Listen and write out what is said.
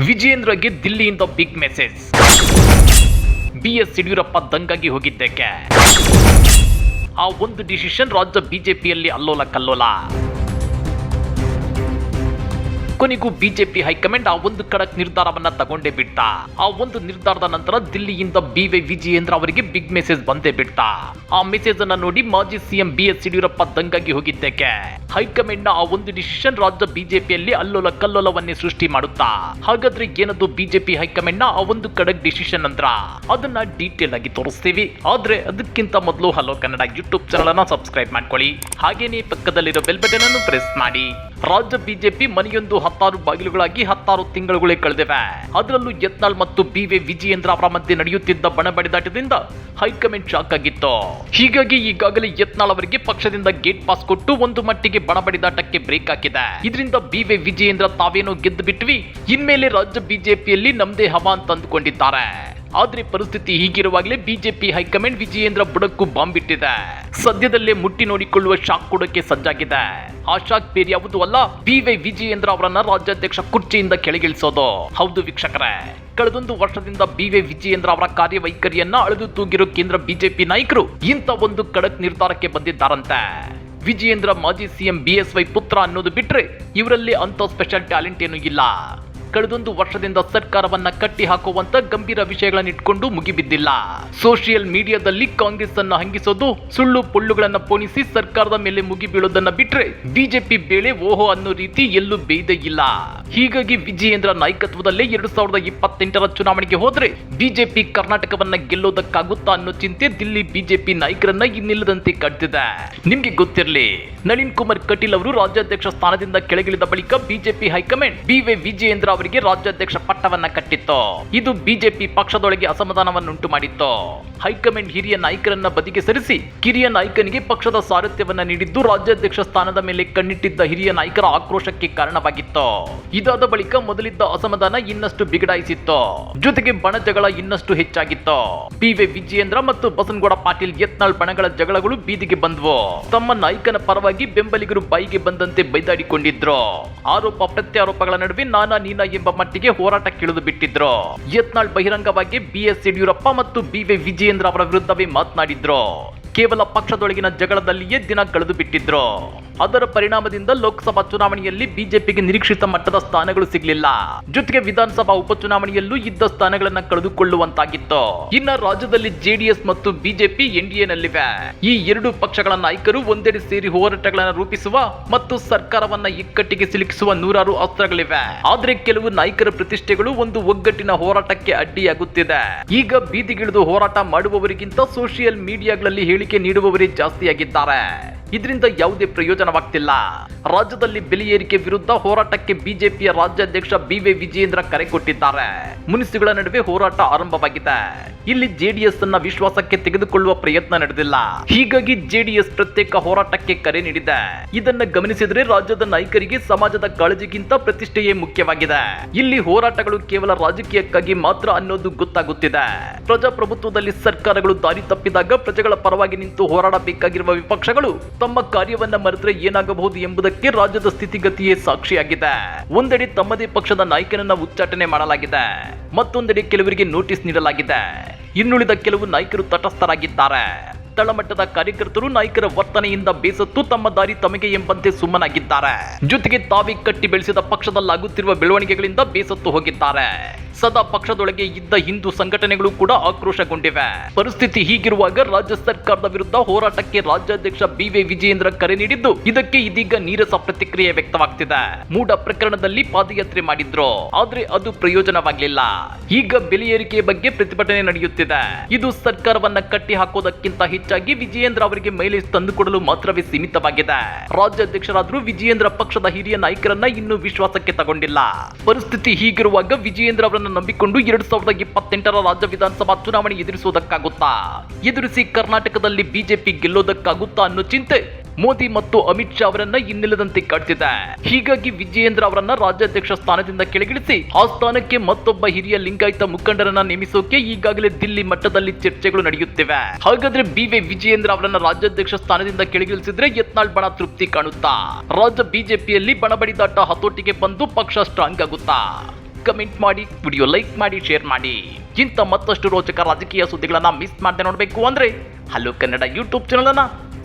ವಿಜಯೇಂದ್ರಗೆ ದಿಲ್ಲಿಯಿಂದ big message B S Yediyurappa ದಂಗಾಗಿ ಹೋಗಿದ್ದಕ್ಕೆ. ಆ ಒಂದು ಡಿಸಿಷನ್ ರಾಜ್ಯ ಬಿಜೆಪಿಯಲ್ಲಿ ಅಲ್ಲೋಲ ಕಲ್ಲೋಲ. ಕೊನೆಗೂ ಬಿಜೆಪಿ ಹೈಕಮಾಂಡ್ ಆ ಒಂದು ಖಡಕ್ ನಿರ್ಧಾರವನ್ನ ತಗೊಂಡೇ ಬಿಟ್ಟ. ಆ ಒಂದು ನಿರ್ಧಾರದ ನಂತರ ದಿಲ್ಲಿಯಿಂದ ಬಿ ವೈ ವಿಜಯೇಂದ್ರ ಅವರಿಗೆ ಬಿಗ್ ಮೆಸೇಜ್ ಬಂದೇ ಬಿಟ್ಟ. ಆ ಮೆಸೇಜ್ ಅನ್ನ ನೋಡಿ ಮಾಜಿ ಸಿಎಂ ಬಿ ಎಸ್ ಯಡಿಯೂರಪ್ಪ ದಂಗಾಗಿ ಹೋಗಿದ್ದಕ್ಕೆ. ಹೈಕಮಾಂಡ್ನ ಆ ಒಂದು ಡಿಸಿಷನ್ ರಾಜ್ಯ ಬಿಜೆಪಿಯಲ್ಲಿ ಅಲ್ಲೋಲ ಕಲ್ಲೋಲವನ್ನೇ ಸೃಷ್ಟಿ ಮಾಡುತ್ತಾ? ಹಾಗಾದ್ರೆ ಏನದು ಬಿಜೆಪಿ ಹೈಕಮಾಂಡ್ನ ಆ ಒಂದು ಕಡಕ್ ಡಿಸಿಷನ್ ಅಂದ್ರ? ಅದನ್ನ ಡೀಟೇಲ್ ಆಗಿ ತೋರಿಸ್ತೀವಿ. ಆದ್ರೆ ಅದಕ್ಕಿಂತ ಮೊದಲು ಹಲೋ ಕನ್ನಡ ಯೂಟ್ಯೂಬ್ ಚಾನಲ್ ಅನ್ನ ಸಬ್ಸ್ಕ್ರೈಬ್ ಮಾಡ್ಕೊಳ್ಳಿ. ಹಾಗೇನೇ ಪಕ್ಕದಲ್ಲಿರೋ ಬೆಲ್ ಬಟನ್ ಅನ್ನು ಪ್ರೆಸ್ ಮಾಡಿ. ರಾಜ್ಯ ಬಿಜೆಪಿ ಮನೆಯೊಂದು ಹತ್ತಾರು ಬಾಗಿಲುಗಳಾಗಿ ಹತ್ತಾರು ತಿಂಗಳುಗಳೇ ಕಳೆದಿವೆ. ಅದರಲ್ಲೂ ಯತ್ನಾಳ್ ಮತ್ತು ಬಿ ವಿ ವಿಜಯೇಂದ್ರ ಅವರ ಮಧ್ಯೆ ನಡೆಯುತ್ತಿದ್ದ ಬಣ ಬಡಿದಾಟದಿಂದ ಹೈಕಮಾಂಡ್ ಶಾಕ್ ಆಗಿತ್ತು. ಹೀಗಾಗಿ ಈಗಾಗಲೇ ಯತ್ನಾಳ್ ಅವರಿಗೆ ಪಕ್ಷದಿಂದ ಗೇಟ್ ಪಾಸ್ ಕೊಟ್ಟು ಒಂದು ಮಟ್ಟಿಗೆ ಬಣ ಬಡಿದಾಟಕ್ಕೆ ಬ್ರೇಕ್ ಹಾಕಿದೆ. ಇದರಿಂದ ಬಿ ವಿ ವಿಜಯೇಂದ್ರ ತಾವೇನೋ ಗೆದ್ದು ಬಿಟ್ವಿ. ಇನ್ಮೇಲೆ ರಾಜ್ಯ ಬಿಜೆಪಿಯಲ್ಲಿ ನಮ್ದೇ ಹವಾ ಅಂತ ಅಂದುಕೊಂಡಿದ್ದಾರೆ. ಆದ್ರೆ ಪರಿಸ್ಥಿತಿ ಹೀಗಿರುವಾಗಲೇ ಬಿಜೆಪಿ ಹೈಕಮಾಂಡ್ ವಿಜಯೇಂದ್ರ ಬುಡಕ್ಕೂ ಬಾಂಬ್ ಬಿಟ್ಟಿದೆ ಸದ್ಯದಲ್ಲೇ ಮುಟ್ಟಿ ನೋಡಿಕೊಳ್ಳುವ ಶಾಕ್ ಕೊಡೋಕೆ ಸಜ್ಜಾಗಿದೆ. ಆ ಶಾಕ್ ಬೇರೆ ಯಾವುದು ಅಲ್ಲ ಬಿ ವೈ ವಿಜಯೇಂದ್ರ ಅವರನ್ನ ರಾಜ್ಯಾಧ್ಯಕ್ಷ ಕುರ್ಚಿಯಿಂದ ಕೆಳಗಿಳಿಸೋದು. ಹೌದು ವೀಕ್ಷಕರೇ, ಕಳೆದೊಂದು ವರ್ಷದಿಂದ ಬಿ ವೈ ವಿಜಯೇಂದ್ರ ಅವರ ಕಾರ್ಯವೈಖರಿಯನ್ನ ಅಳೆದು ತೂಗಿರೋ ಕೇಂದ್ರ ಬಿಜೆಪಿ ನಾಯಕರು ಇಂಥ ಒಂದು ಖಡಕ್ ನಿರ್ಧಾರಕ್ಕೆ ಬಂದಿದ್ದಾರಂತೆ. ವಿಜಯೇಂದ್ರ ಮಾಜಿ ಸಿಎಂ ಬಿ ಎಸ್ ವೈ ಪುತ್ರ ಅನ್ನೋದು ಬಿಟ್ರೆ ಇವರಲ್ಲಿ ಅಂತ ಸ್ಪೆಷಲ್ ಟ್ಯಾಲೆಂಟ್ ಏನೂ ಇಲ್ಲ. ಕಳೆದೊಂದು ವರ್ಷದಿಂದ ಸರ್ಕಾರವನ್ನ ಕಟ್ಟಿ ಹಾಕುವಂತ ಗಂಭೀರ ವಿಷಯಗಳನ್ನ ಇಟ್ಕೊಂಡು ಮುಗಿಬಿದ್ದಿಲ್ಲ. ಸೋಷಿಯಲ್ ಮೀಡಿಯಾದಲ್ಲಿ ಕಾಂಗ್ರೆಸ್ ಅನ್ನ ಹಂಗಿಸೋದು, ಸುಳ್ಳು ಪೊಳ್ಳುಗಳನ್ನ ಪೋಣಿಸಿ ಸರ್ಕಾರದ ಮೇಲೆ ಮುಗಿಬೀಳೋದನ್ನ ಬಿಟ್ರೆ ಬಿಜೆಪಿ ಬೇಳೆ ಓಹೋ ಅನ್ನೋ ರೀತಿ ಎಲ್ಲೂ ಬೇಯ್ದೇ ಇಲ್ಲ. ಹೀಗಾಗಿ ವಿಜಯೇಂದ್ರ ನಾಯಕತ್ವದಲ್ಲೇ ಎರಡು ಸಾವಿರದ ಇಪ್ಪತ್ತೆಂಟರ ಚುನಾವಣೆಗೆ ಹೋದ್ರೆ ಬಿಜೆಪಿ ಕರ್ನಾಟಕವನ್ನ ಗೆಲ್ಲೋದಕ್ಕಾಗುತ್ತಾ ಅನ್ನೋ ಚಿಂತೆ ದಿಲ್ಲಿ ಬಿಜೆಪಿ ನಾಯಕರನ್ನ ಇನ್ನಿಲ್ಲದಂತೆ ಕಟ್ಟಿದೆ ನಿಮ್ಗೆ ಗೊತ್ತಿರಲಿ, ನಳಿನ್ ಕುಮಾರ್ ಕಟೀಲ್ ಅವರು ರಾಜ್ಯಾಧ್ಯಕ್ಷ ಸ್ಥಾನದಿಂದ ಕೆಳಗಿಳಿದ ಬಳಿಕ ಬಿಜೆಪಿ ಹೈಕಮಾಂಡ್ ಬಿ ವಿಜಯೇಂದ್ರ ಅವರಿಗೆ ರಾಜ್ಯಾಧ್ಯಕ್ಷ ಪಟ್ಟವನ್ನ ಕಟ್ಟಿತ್ತು. ಇದು ಬಿಜೆಪಿ ಪಕ್ಷದೊಳಗೆ ಅಸಮಾಧಾನವನ್ನುಂಟು ಮಾಡಿತ್ತು. ಹೈಕಮಾಂಡ್ ಹಿರಿಯ ನಾಯಕರನ್ನ ಬದಿಗೆ ಸರಿಸಿ ಕಿರಿಯ ನಾಯಕನಿಗೆ ಪಕ್ಷದ ಸಾರಥ್ಯವನ್ನ ನೀಡಿದ್ದು ರಾಜ್ಯಾಧ್ಯಕ್ಷ ಸ್ಥಾನದ ಮೇಲೆ ಕಣ್ಣಿಟ್ಟಿದ್ದ ಹಿರಿಯ ನಾಯಕರ ಆಕ್ರೋಶಕ್ಕೆ ಕಾರಣವಾಗಿತ್ತು. ಇದಾದ ಬಳಿಕ ಮೊದಲಿದ್ದ ಅಸಮಾಧಾನ ಇನ್ನಷ್ಟು ಬಿಗಡಾಯಿಸಿತ್ತು. ಜೊತೆಗೆ ಬಣ ಜಗಳ ಇನ್ನಷ್ಟು ಹೆಚ್ಚಾಗಿತ್ತು. ಬಿ ವಿ ವಿಜಯೇಂದ್ರ ಮತ್ತು ಬಸನಗೌಡ ಪಾಟೀಲ್ ಯತ್ನಾಳ್ ಬಣಗಳ ಜಗಳಗಳು ಬೀದಿಗೆ ಬಂದ್ವು. ತಮ್ಮ ನಾಯಕನ ಪರವಾಗಿ ಬೆಂಬಲಿಗರು ಬಾಯಿಗೆ ಬಂದಂತೆ ಬೈದಾಡಿಕೊಂಡಿದ್ರು. ಆರೋಪ ಪ್ರತ್ಯಾರೋಪಗಳ ನಡುವೆ ನಾನಾ ನೀನಾ ಎಂಬ ಮಟ್ಟಿಗೆ ಹೋರಾಟಕ್ಕಿಳಿದು ಬಿಟ್ಟಿದ್ರು. ಯತ್ನಾಳ್ ಬಹಿರಂಗವಾಗಿ ಬಿ ಎಸ್ ಯಡಿಯೂರಪ್ಪ ಮತ್ತು ಬಿ ವಿ ವಿಜಯೇಂದ್ರ ಅವರ ವಿರುದ್ಧವೇ ಮಾತನಾಡಿದ್ರು. ಕೇವಲ ಪಕ್ಷದೊಳಗಿನ ಜಗಳದಲ್ಲಿಯೇ ದಿನ ಕಳೆದು ಬಿಟ್ಟಿದ್ರು. ಅದರ ಪರಿಣಾಮದಿಂದ ಲೋಕಸಭಾ ಚುನಾವಣೆಯಲ್ಲಿ ಬಿಜೆಪಿಗೆ ನಿರೀಕ್ಷಿತ ಮಟ್ಟದ ಸ್ಥಾನಗಳು ಸಿಗಲಿಲ್ಲ. ಜೊತೆಗೆ ವಿಧಾನಸಭಾ ಉಪಚುನಾವಣೆಯಲ್ಲೂ ಇದ್ದ ಸ್ಥಾನಗಳನ್ನ ಕಳೆದುಕೊಳ್ಳುವಂತಾಗಿತ್ತು. ಇನ್ನ ರಾಜ್ಯದಲ್ಲಿ ಜೆಡಿಎಸ್ ಮತ್ತು ಬಿಜೆಪಿ ಎನ್ಡಿಎನಲ್ಲಿವೆ ಈ ಎರಡು ಪಕ್ಷಗಳ ನಾಯಕರು ಒಂದೆಡೆ ಸೇರಿ ಹೋರಾಟಗಳನ್ನು ರೂಪಿಸುವ ಮತ್ತು ಸರ್ಕಾರವನ್ನ ಇಕ್ಕಟ್ಟಿಗೆ ಸಿಲುಕಿಸುವ ನೂರಾರು ಅಸ್ತ್ರಗಳಿವೆ. ಆದ್ರೆ ಕೆಲವು ನಾಯಕರ ಪ್ರತಿಷ್ಠೆಗಳು ಒಂದು ಒಗ್ಗಟ್ಟಿನ ಹೋರಾಟಕ್ಕೆ ಅಡ್ಡಿಯಾಗುತ್ತಿದೆ. ಈಗ ಬೀದಿಗಿಳಿದು ಹೋರಾಟ ಮಾಡುವವರಿಗಿಂತ ಸೋಷಿಯಲ್ ಮೀಡಿಯಾಗಳಲ್ಲಿ ಹೇಳಿಕೆ ನೀಡುವವರೇ ಜಾಸ್ತಿಯಾಗಿದ್ದಾರೆ. ಇದರಿಂದ ಯಾವುದೇ ಪ್ರಯೋಜನವಾಗ್ತಿಲ್ಲ. ರಾಜ್ಯದಲ್ಲಿ ಬೆಲೆ ಏರಿಕೆ ವಿರುದ್ಧ ಹೋರಾಟಕ್ಕೆ ಬಿಜೆಪಿಯ ರಾಜ್ಯಾಧ್ಯಕ್ಷ ಬಿ ವಿ ವಿಜಯೇಂದ್ರ ಕರೆ ಕೊಟ್ಟಿದ್ದಾರೆ. ಮುನಿಸುಗಳ ನಡುವೆ ಹೋರಾಟ ಆರಂಭವಾಗಿದೆ. ಇಲ್ಲಿ ಜೆಡಿಎಸ್ ಅನ್ನ ವಿಶ್ವಾಸಕ್ಕೆ ತೆಗೆದುಕೊಳ್ಳುವ ಪ್ರಯತ್ನ ನಡೆದಿಲ್ಲ. ಹೀಗಾಗಿ ಜೆಡಿಎಸ್ ಪ್ರತ್ಯೇಕ ಹೋರಾಟಕ್ಕೆ ಕರೆ ನೀಡಿದೆ. ಇದನ್ನ ಗಮನಿಸಿದರೆ ರಾಜ್ಯದ ನಾಯಕರಿಗೆ ಸಮಾಜದ ಕಾಳಜಿಗಿಂತ ಪ್ರತಿಷ್ಠೆಯೇ ಮುಖ್ಯವಾಗಿದೆ. ಇಲ್ಲಿ ಹೋರಾಟಗಳು ಕೇವಲ ರಾಜಕೀಯಕ್ಕಾಗಿ ಮಾತ್ರ ಅನ್ನೋದು ಗೊತ್ತಾಗುತ್ತಿದೆ. ಪ್ರಜಾಪ್ರಭುತ್ವದಲ್ಲಿ ಸರ್ಕಾರಗಳು ದಾರಿ ತಪ್ಪಿದಾಗ ಪ್ರಜೆಗಳ ಪರವಾಗಿ ನಿಂತು ಹೋರಾಡಬೇಕಾಗಿರುವ ವಿಪಕ್ಷಗಳು ತಮ್ಮ ಕಾರ್ಯವನ್ನ ಮರೆತರೆ ಏನಾಗಬಹುದು ಎಂಬುದಕ್ಕೆ ರಾಜ್ಯದ ಸ್ಥಿತಿಗತಿಯೇ ಸಾಕ್ಷಿಯಾಗಿದೆ. ಒಂದೆಡೆ ತಮ್ಮದೇ ಪಕ್ಷದ ನಾಯಕನನ್ನ ಉಚ್ಚಾಟನೆ ಮಾಡಲಾಗಿದೆ. ಮತ್ತೊಂದೆಡೆ ಕೆಲವರಿಗೆ ನೋಟಿಸ್ ನೀಡಲಾಗಿದೆ. ಇನ್ನುಳಿದ ಕೆಲವು ನಾಯಕರು ತಟಸ್ಥರಾಗಿದ್ದಾರೆ. ತಳಮಟ್ಟದ ಕಾರ್ಯಕರ್ತರು ನಾಯಕರ ವರ್ತನೆಯಿಂದ ಬೇಸತ್ತು ತಮ್ಮ ದಾರಿ ತಮಗೆ ಎಂಬಂತೆ ಸುಮ್ಮನಾಗಿದ್ದಾರೆ. ಜೊತೆಗೆ ತಾವಿ ಕಟ್ಟಿ ಬೆಳೆಸಿದ ಪಕ್ಷದಲ್ಲಾಗುತ್ತಿರುವ ಬೆಳವಣಿಗೆಗಳಿಂದ ಬೇಸತ್ತು ಹೋಗಿದ್ದಾರೆ. ಸದಾ ಪಕ್ಷದೊಳಗೆ ಇದ್ದ ಹಿಂದೂ ಸಂಘಟನೆಗಳು ಕೂಡ ಆಕ್ರೋಶಗೊಂಡಿವೆ. ಪರಿಸ್ಥಿತಿ ಹೀಗಿರುವಾಗ ರಾಜ್ಯ ಸರ್ಕಾರದ ವಿರುದ್ಧ ಹೋರಾಟಕ್ಕೆ ರಾಜ್ಯಾಧ್ಯಕ್ಷ ಬಿ ವಿ ವಿಜಯೇಂದ್ರ ಕರೆ ನೀಡಿದ್ದು, ಇದಕ್ಕೆ ಇದೀಗ ನೀರಸ ಪ್ರತಿಕ್ರಿಯೆ ವ್ಯಕ್ತವಾಗ್ತಿದೆ. ಮೂಡ ಪ್ರಕರಣದಲ್ಲಿ ಪಾದಯಾತ್ರೆ ಮಾಡಿದ್ರು. ಆದ್ರೆ ಅದು ಪ್ರಯೋಜನವಾಗಲಿಲ್ಲ. ಈಗ ಬೆಲೆ ಏರಿಕೆ ಬಗ್ಗೆ ಪ್ರತಿಭಟನೆ ನಡೆಯುತ್ತಿದೆ. ಇದು ಸರ್ಕಾರವನ್ನ ಕಟ್ಟಿ ಹಾಕೋದಕ್ಕಿಂತ ಹೆಚ್ಚಾಗಿ ವಿಜಯೇಂದ್ರ ಅವರಿಗೆ ಮೈಲೇಜ್ ತಂದುಕೊಡಲು ಮಾತ್ರವೇ ಸೀಮಿತವಾಗಿದೆ. ರಾಜ್ಯಾಧ್ಯಕ್ಷರಾದ್ರೂ ವಿಜಯೇಂದ್ರ ಪಕ್ಷದ ಹಿರಿಯ ನಾಯಕರನ್ನ ಇನ್ನೂ ವಿಶ್ವಾಸಕ್ಕೆ ತಗೊಂಡಿಲ್ಲ. ಪರಿಸ್ಥಿತಿ ಹೀಗಿರುವಾಗ ವಿಜಯೇಂದ್ರ ಅವರನ್ನು ನಂಬಿಕೊಂಡು ಎರಡ್ ಸಾವಿರದ ಇಪ್ಪತ್ತೆಂಟರ ರಾಜ್ಯ ವಿಧಾನಸಭಾ ಚುನಾವಣೆ ಎದುರಿಸುವುದಕ್ಕಾಗುತ್ತಾ ಎದುರಿಸಿ ಕರ್ನಾಟಕದಲ್ಲಿ ಬಿಜೆಪಿ ಗೆಲ್ಲೋದಕ್ಕಾಗುತ್ತಾ ಅನ್ನೋ ಚಿಂತೆ ಮೋದಿ ಮತ್ತು ಅಮಿತ್ ಶಾ ಅವರನ್ನ ಇನ್ನಿಲ್ಲದಂತೆ ಕಾಡ್ತಿದೆ. ಹೀಗಾಗಿ ವಿಜಯೇಂದ್ರ ಅವರನ್ನ ರಾಜ್ಯಾಧ್ಯಕ್ಷ ಸ್ಥಾನದಿಂದ ಕೆಳಗಿಳಿಸಿ ಆ ಸ್ಥಾನಕ್ಕೆ ಮತ್ತೊಬ್ಬ ಹಿರಿಯ ಲಿಂಗಾಯತ ಮುಖಂಡರನ್ನ ನೇಮಿಸೋಕೆ ಈಗಾಗಲೇ ದಿಲ್ಲಿ ಮಟ್ಟದಲ್ಲಿ ಚರ್ಚೆಗಳು ನಡೆಯುತ್ತಿವೆ. ಹಾಗಾದ್ರೆ ಬಿ ವಿ ವಿಜಯೇಂದ್ರ ಅವರನ್ನ ರಾಜ್ಯಾಧ್ಯಕ್ಷ ಸ್ಥಾನದಿಂದ ಕೆಳಗಿಳಿಸಿದ್ರೆ ಯತ್ನಾಳ್ ಬಣ ತೃಪ್ತಿ ಕಾಣುತ್ತಾ? ರಾಜ್ಯ ಬಿಜೆಪಿಯಲ್ಲಿ ಬಣಬಡಿದಾಟ ಹತೋಟಿಗೆ ಬಂದು ಪಕ್ಷ ಸ್ಟ್ರಾಂಗ್ ಆಗುತ್ತಾ? ಕಮೆಂಟ್ ಮಾಡಿ, ವಿಡಿಯೋ ಲೈಕ್ ಮಾಡಿ, ಶೇರ್ ಮಾಡಿ. ಇಂಥ ಮತ್ತಷ್ಟು ರೋಚಕ ರಾಜಕೀಯ ಸುದ್ದಿಗಳನ್ನ ಮಿಸ್ ಮಾಡದೆ ನೋಡಬೇಕು ಅಂದ್ರೆ ಹಲೋ ಕನ್ನಡ ಯೂಟ್ಯೂಬ್ ಚಾನಲ್ ಅನ್ನ